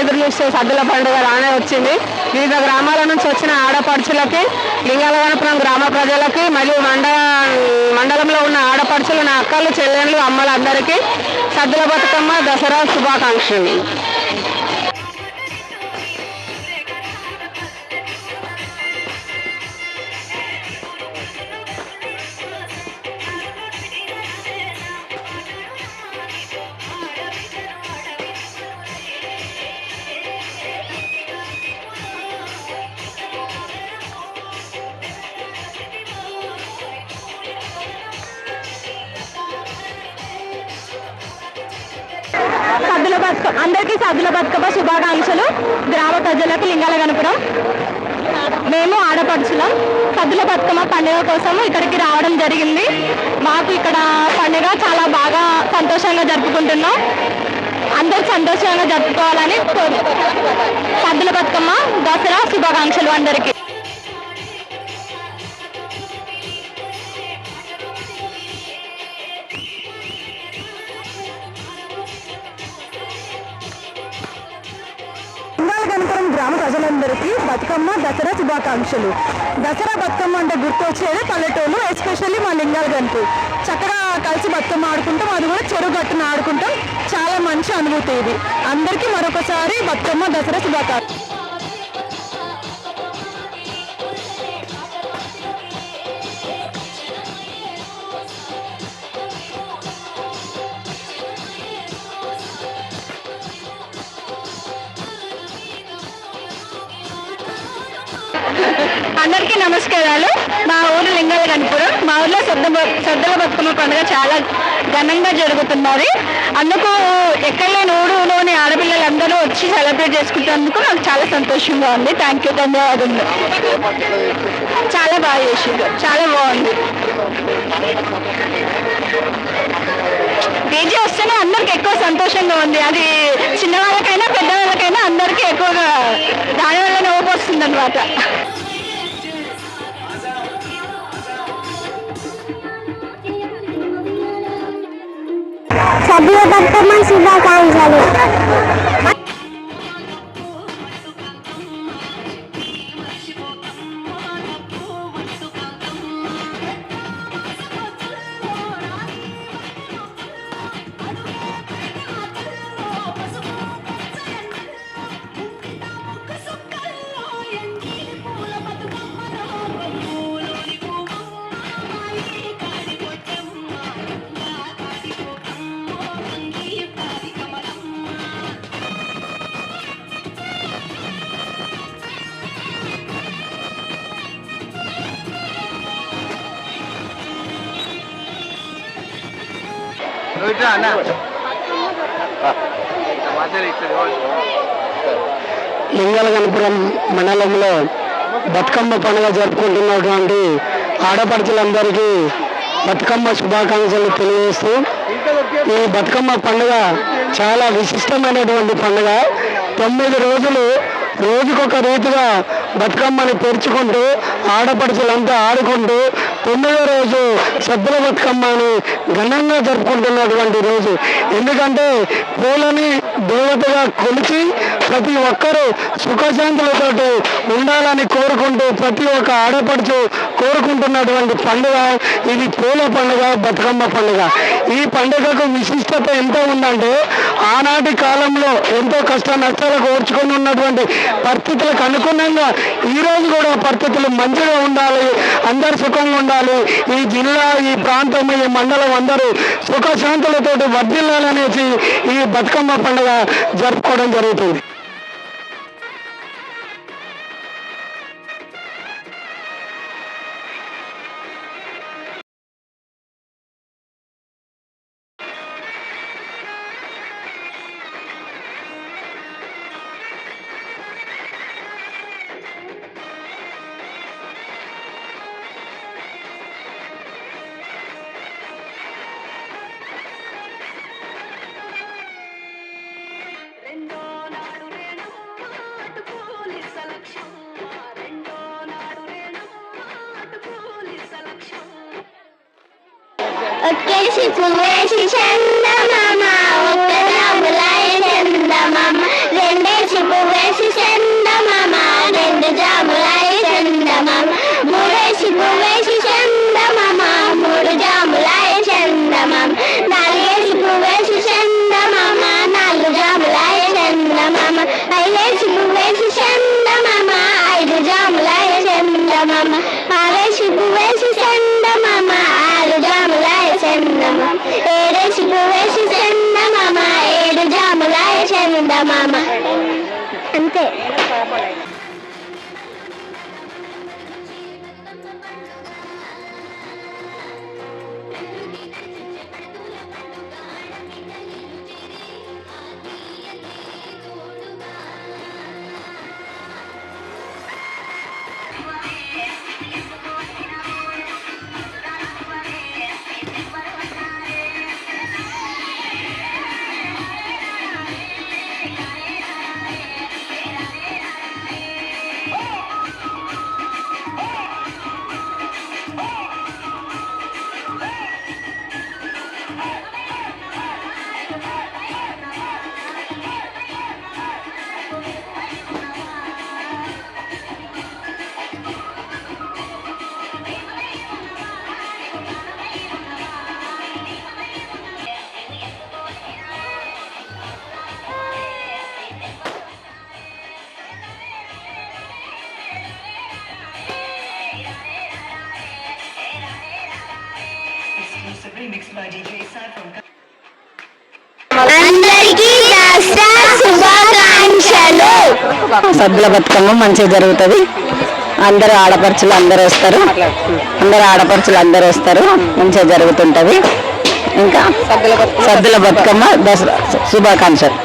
ఎదురు చూస్తే సద్దుల పండుగ రానే వచ్చింది. వివిధ గ్రామాల నుంచి వచ్చిన ఆడపడుచులకి లింగాలవనపురం గ్రామ ప్రజలకి మరియు మండ మండలంలో ఉన్న ఆడపడుచులు నా అక్కలు చెల్లెళ్ళు అమ్మలందరికీ సద్దుల బతుకమ్మ దసరా శుభాకాంక్షలు. సద్దుల బతుకమ్మ అందరికీ సద్దుల బతుకమ్మ శుభాకాంక్షలు. గ్రామ ప్రజలకు లింగాల కనపడం మేము ఆడపడుచులం. సద్దుల బతుకమ్మ పండుగ కోసం ఇక్కడికి రావడం జరిగింది. మాకు ఇక్కడ పండుగ చాలా బాగా సంతోషంగా జరుపుకుంటున్నాం. అందరూ సంతోషంగా జరుపుకోవాలని కోరుకుంటున్నాం సద్దుల బతుకమ్మ దసరా శుభాకాంక్షలు అందరికీ. గ్రామ ప్రజలందరికీ బతుకమ్మ దసరా శుభాకాంక్షలు. దసరా బతుకమ్మ అంటే గుర్తొచ్చేది పల్లెటూరు ఎస్పెషల్లీ మా లింగాల గంటు చక్కగా కలిసి బతుకమ్మ ఆడుకుంటాం అది కూడా చెరువు గట్టున ఆడుకుంటాం. చాలా మంచి అనుభూతి ఇది. అందరికీ మరొకసారి బతుకమ్మ దసరా శుభాకాంక్షలు. అందరికీ నమస్కారాలు. మా ఊరు లింగాల మా ఊర్లో సద్ద సద్దల బతుకమ్మ పండుగ చాలా ఘనంగా జరుగుతున్నది. అందుకు ఎక్కడలేని ఊరులోని ఆడపిల్లలందరూ వచ్చి సెలబ్రేట్ చేసుకుంటున్నందుకు నాకు చాలా సంతోషంగా ఉంది. థ్యాంక్ యూ ధన్యవాదములు. చాలా బాగా చేసింది చాలా బాగుంది. డీజే వస్తేనే అందరికి ఎక్కువ సంతోషంగా ఉంది. అది చిన్నవాళ్ళకైనా పెద్దవాళ్ళకైనా అందరికీ ఎక్కువగా దాని వల్ల వస్తుంది అనమాట सभ्य वर्तमान सुद्धा काम झाले. బతుకమ్మ శుభాకాంక్షలు లింగలగనపురం మండలంలో బతుకమ్మ పండుగ జరుపుకుంటున్నటువంటి ఆడపడుచులందరికీ బతుకమ్మ శుభాకాంక్షలు తెలియజేస్తూ ఈ బతుకమ్మ పండుగ చాలా విశిష్టమైనటువంటి పండుగ. తొమ్మిది రోజులు రోజుకొక రీతిగా బతుకమ్మని పెంచుకుంటూ ఆడపడుచులంతా ఆడుకుంటూ తొమ్మిదో రోజు సద్దుల బతుకమ్మని ఘనంగా జరుపుకుంటున్నటువంటి రోజు. ఎందుకంటే పూలని దేవతగా కొలిచి ప్రతి ఒక్కరూ సుఖశాంతులతోటి ఉండాలని కోరుకుంటూ ప్రతి ఒక్క ఆడపడుచు కోరుకుంటున్నటువంటి పండుగ ఇది పూల పండుగ బతుకమ్మ పండుగ. ఈ పండుగకు విశిష్టత ఎంత ఉందంటే ఆనాటి కాలంలో ఎంతో కష్ట నష్టాలకు ఓర్చుకొని ఉన్నటువంటి పరిస్థితులకు అనుగుణంగా ఈ రోజు కూడా పరిస్థితులు మంచిగా ఉండాలి అందరు సుఖంగా ఉండాలి. ఈ జిల్లా ఈ ప్రాంతం ఈ మండలం అందరూ సుఖశాంతులతోటి వర్ధిల్లాలనేసి ఈ బతుకమ్మ పండుగ జరుపుకోవడం జరుగుతుంది. ఒక్కేసి పువ్వేసి చందమామ ఒక్క జాములాయ చందమామ రెండేసి పువ్వేసి చందమామ రెండు జాములాయ చందమామ మూడేసి పువ్వేసి చందమామ మూడు జాములాయ చందమామ నాలుగేసి పువ్వేసి చందమామ నాలుగు జాములాయ చందమామ ఐదేసి పువ్వేసి చందమామ ఐదు జాములాయ చందమామ มามาอันเจ็ సద్దుల బతుకమ్మ మంచిగా జరుగుతుంది. అందరూ ఆడపడుచులు అందరూ వస్తారు. అందరూ ఆడపడుచులు అందరూ వస్తారు. మంచిగా జరుగుతుంటది. ఇంకా సద్దుల బతుకమ్మ దసరా శుభాకాంక్షలు.